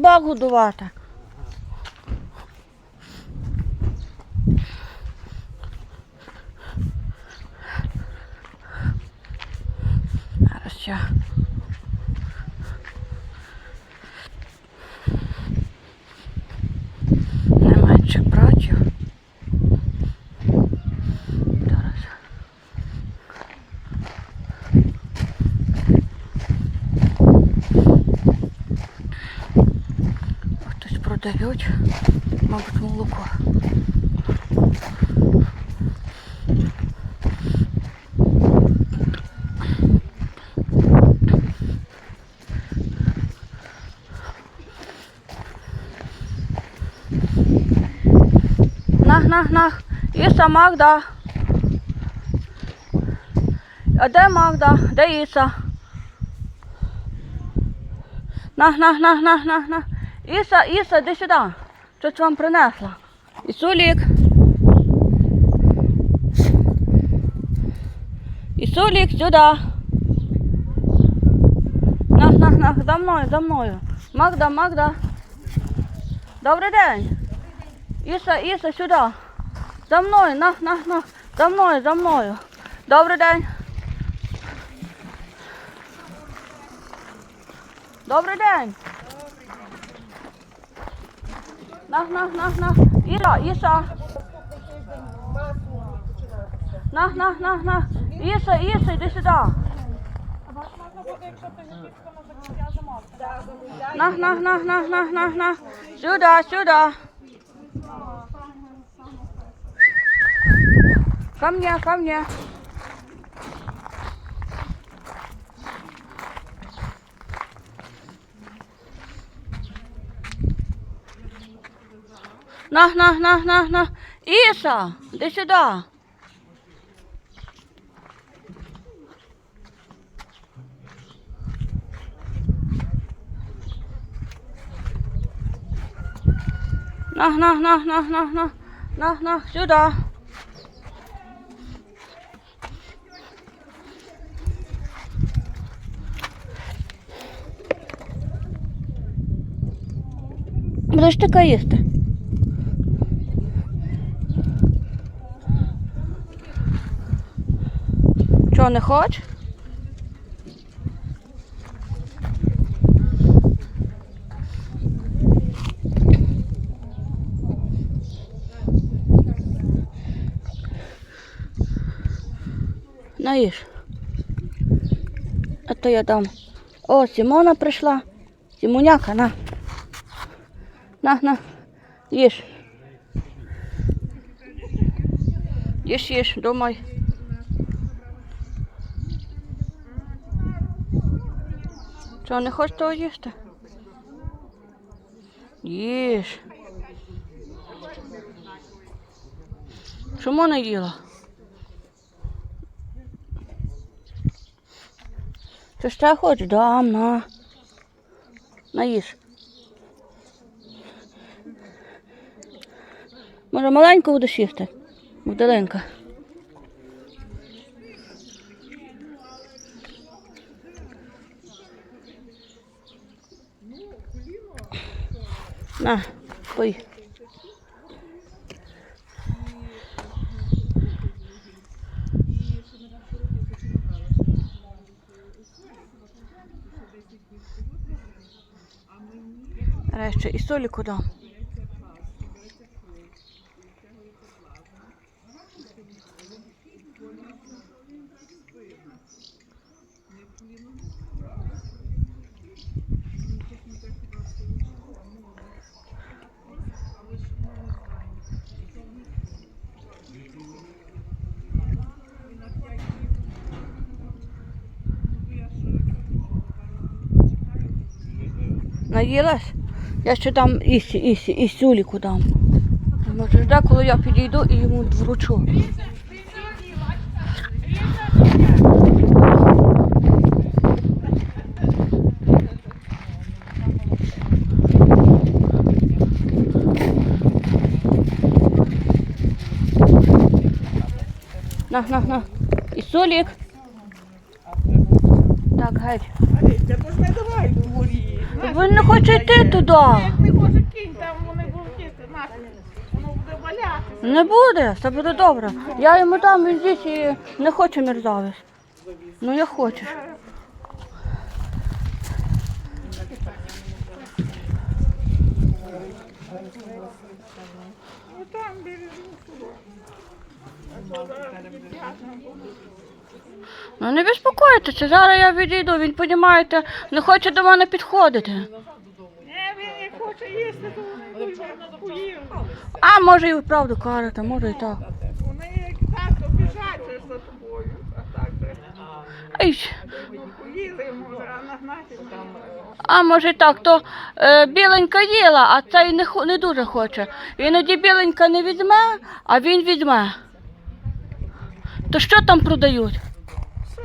Бак годувати. Зараз ще. Не менше братів. Зараз. Продають, мабуть, молоко. Нах, нах, нах. Іса, Магда. А де Магда? Де Іса? Нах, нах, нах, нах, нах, нах. Іса, Іса, іди сюди. Щось вам принесла. Ісулік. Ісулік, сюди. Нах, нах, нах, за мною, за мною. Магда, Магда. Добрий день. Іса, Іса, сюди. За мною, нах, нах, нах. За мною, за мною. Добрий день. Добрий день. Нах, нах, нах, нах. Іра, Іса. Нах, нах, нах, нах. Іса, Іса, йди сюди. Нах, нах, нах, нах, нах, нах, нах. Сюди, сюди. Ко мне, ко мне. На, на, на, на, на. Іса, іди сюди. На, на, на, на, на, на, на, на, сюди. Будеш така їсти. Чого не хочеш? Наїж. А то я дам. О, Сімона прийшла. Сімоняка, на. На, на, їж. Їж, їж, думай. Чого, не хочеш того їсти? Їж. Чому не їла? Ти ще хочеш? Дам, на. Наїж. Може маленьку будеш їсти? Вдаленька. На, пий. Решті і солі куди? Наїлась? Я ще там ісі, ісі, і сюліку дам. Може, жде, коли я підійду і йому вручу. На, на, на. І солік. Так, геть. Аліся, то ж не давай в дворі. Він не хоче йти туди. Як не хоче кінь, там вони будуть їсти, нафіг. Воно буде валяти. Не буде, все буде добре. Я йому дам, він здесь і не хоче мерзавець. Ну не хочеш. Ну там біля Ну не безпокойтеся, зараз я відійду, він, понімаєте, не хоче до мене підходити. Не, він не хоче їсти, то вони поїв. А може і вправду карата, може і так. Вони як так, то біжать за тобою. А так Ай, ну, може, а нагнати там. А може і так, то е, біленька їла, а цей не, не дуже хоче. Іноді біленька не візьме, а він візьме. То що там продають? Все.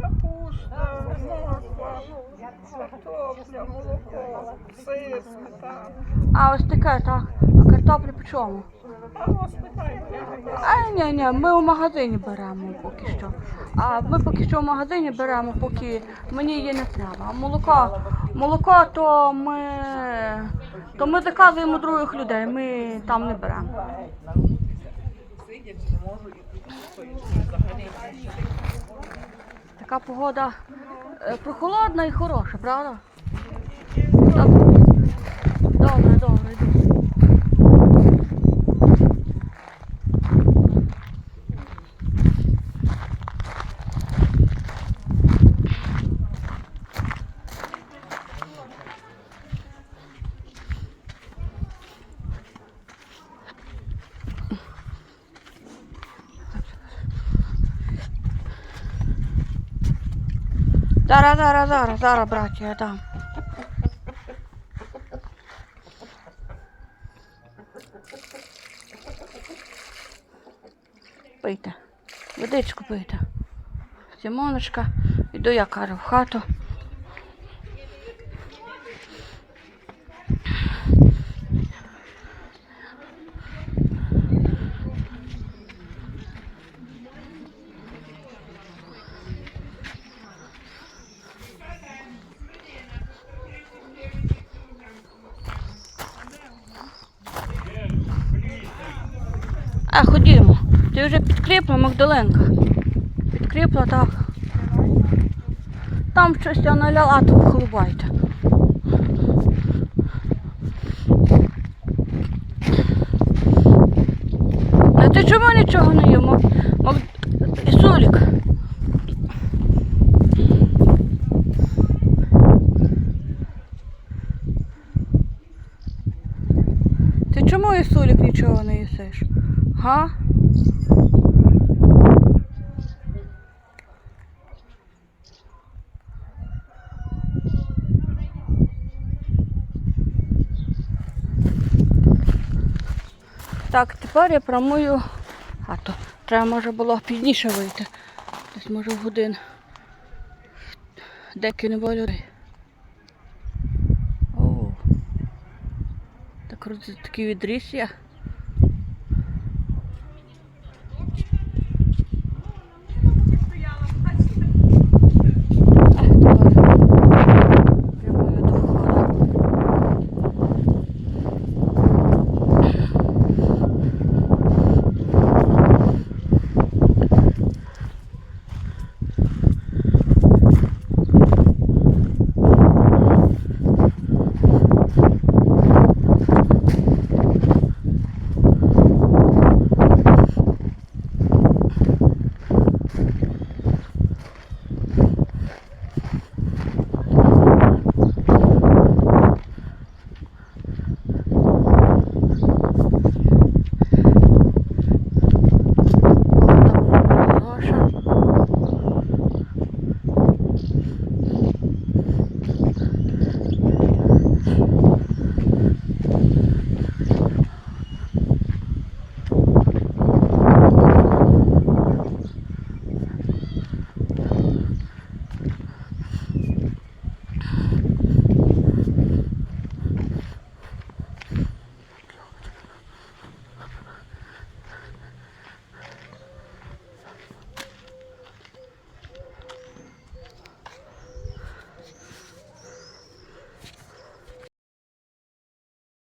Капуста, морква, картопля, молоко, сир, сметана. А ось таке, так. А картопля по чому? А питай, я А ні, ні, ми у магазині беремо поки що. А ми поки що в магазині беремо, поки мені її не треба. А молоко, молоко то ми, то ми заказуємо других людей, ми там не беремо. Така погода е, прохолодна і хороша, правда? Добре, добре, йду. Зараз, зараз, зараз, зараз, браті, я дам. Пийте. Водичку пийте. Сімоночка. Іду я кажу в хату. А, ходімо. Ти вже підкріпла, Магдаленка. Підкріпла, так. Там щось я наляла, то вхлубайте. А ти чому нічого не їмо? Маг... Ісулік. Ти чому Ісулік нічого не їсиш? Га? Так, тепер я промую хату. Треба може було пізніше вийти. Десь може в годин. Деки не було людей. О. Так такий відріс я.